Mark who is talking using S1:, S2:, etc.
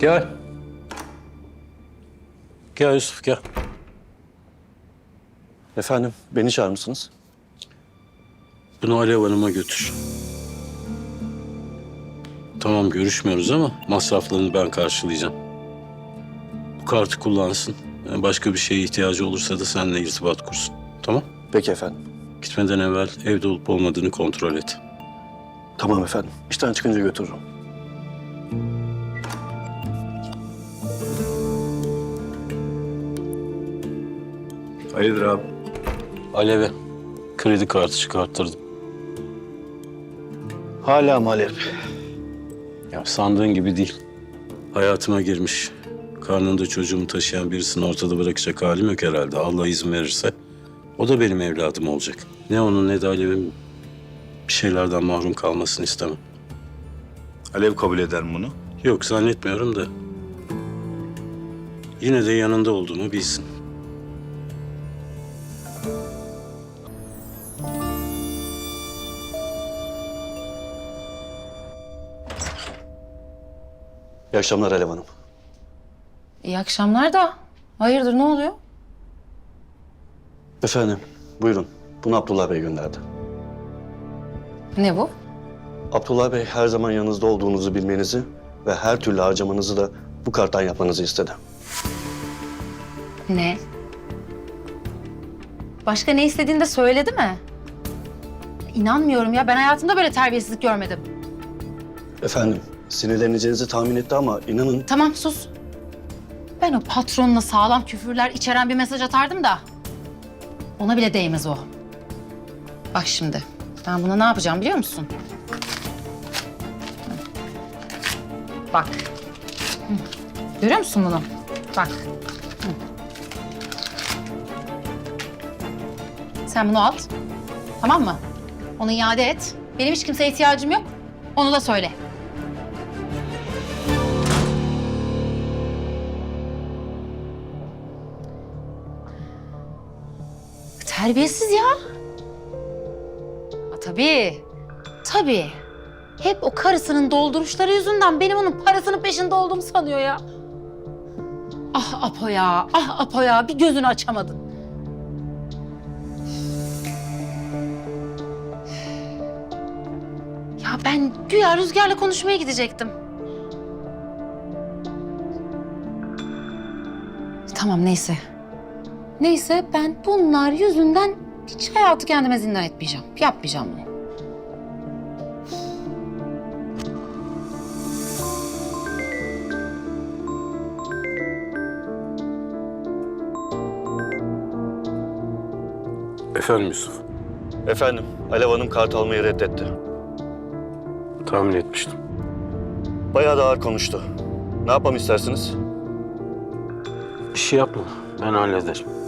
S1: Gel. Gel Yusuf gel.
S2: Efendim, beni çağırmışsınız.
S1: Bunu Alev Hanım'a götür. Tamam görüşmüyoruz ama masraflarını ben karşılayacağım. Bu kartı kullansın. Yani Başka bir şeye ihtiyacı olursa da seninle irtibat kursun. Tamam?
S2: Peki efendim.
S1: Gitmeden evvel evde olup olmadığını kontrol et.
S2: Tamam efendim. İşten çıkınca götürürüm.
S3: Hayırdır abi?
S1: Alev'e kredi kartı çıkarttırdım.
S2: Hala mı Alev?
S1: Ya sandığın gibi değil. Hayatıma girmiş. Karnında çocuğumu taşıyan birisini ortada bırakacak halim yok herhalde. Allah izin verirse o da benim evladım olacak. Ne onun ne de Alev'in bir şeylerden mahrum kalmasını istemem.
S3: Alev kabul eder mi bunu?
S1: Yok zannetmiyorum da. Yine de yanında olduğumu bilsin.
S2: İyi akşamlar Alev Hanım.
S4: İyi akşamlar da. Hayırdır ne oluyor?
S2: Efendim, buyurun. Bunu Abdullah Bey gönderdi.
S4: Ne bu?
S2: Abdullah Bey her zaman yanınızda olduğunuzu bilmenizi ve her türlü harcamanızı da bu karttan yapmanızı istedi.
S4: Ne? Başka ne istediğini de söyledi mi? İnanmıyorum ya. Ben hayatımda böyle terbiyesizlik görmedim.
S2: Efendim, sinirleneceğinizi tahmin etti ama inanın
S4: Tamam sus. Ben o patronuna sağlam küfürler içeren bir mesaj atardım da. Ona bile değmez o. Bak şimdi. Ben buna ne yapacağım biliyor musun? Bak. Hı. Görüyor musun bunu? Bak. Sen bunu al. Tamam mı? Onu iade et. Benim hiç kimseye ihtiyacım yok. Onu da söyle. Terbiyesiz ya. Ha, tabii. Tabii. Hep o karısının dolduruşları yüzünden benim onun parasının peşinde olduğumu sanıyor ya. Ah Apo ya, ah Apo ya. Bir gözünü açamadın. Ya ben güya Rüzgar'la konuşmaya gidecektim. Tamam neyse. Neyse ben bunlar yüzünden hiç hayatı kendime zindan etmeyeceğim. Yapmayacağım bunu.
S1: Efendim Yusuf.
S2: Efendim, Alev Hanım kart almayı reddetti.
S1: Tahmin etmiştim.
S2: Bayağı da ağır konuştu. Ne yapmamı istersiniz?
S1: Bir şey yapma. Ben hallederim.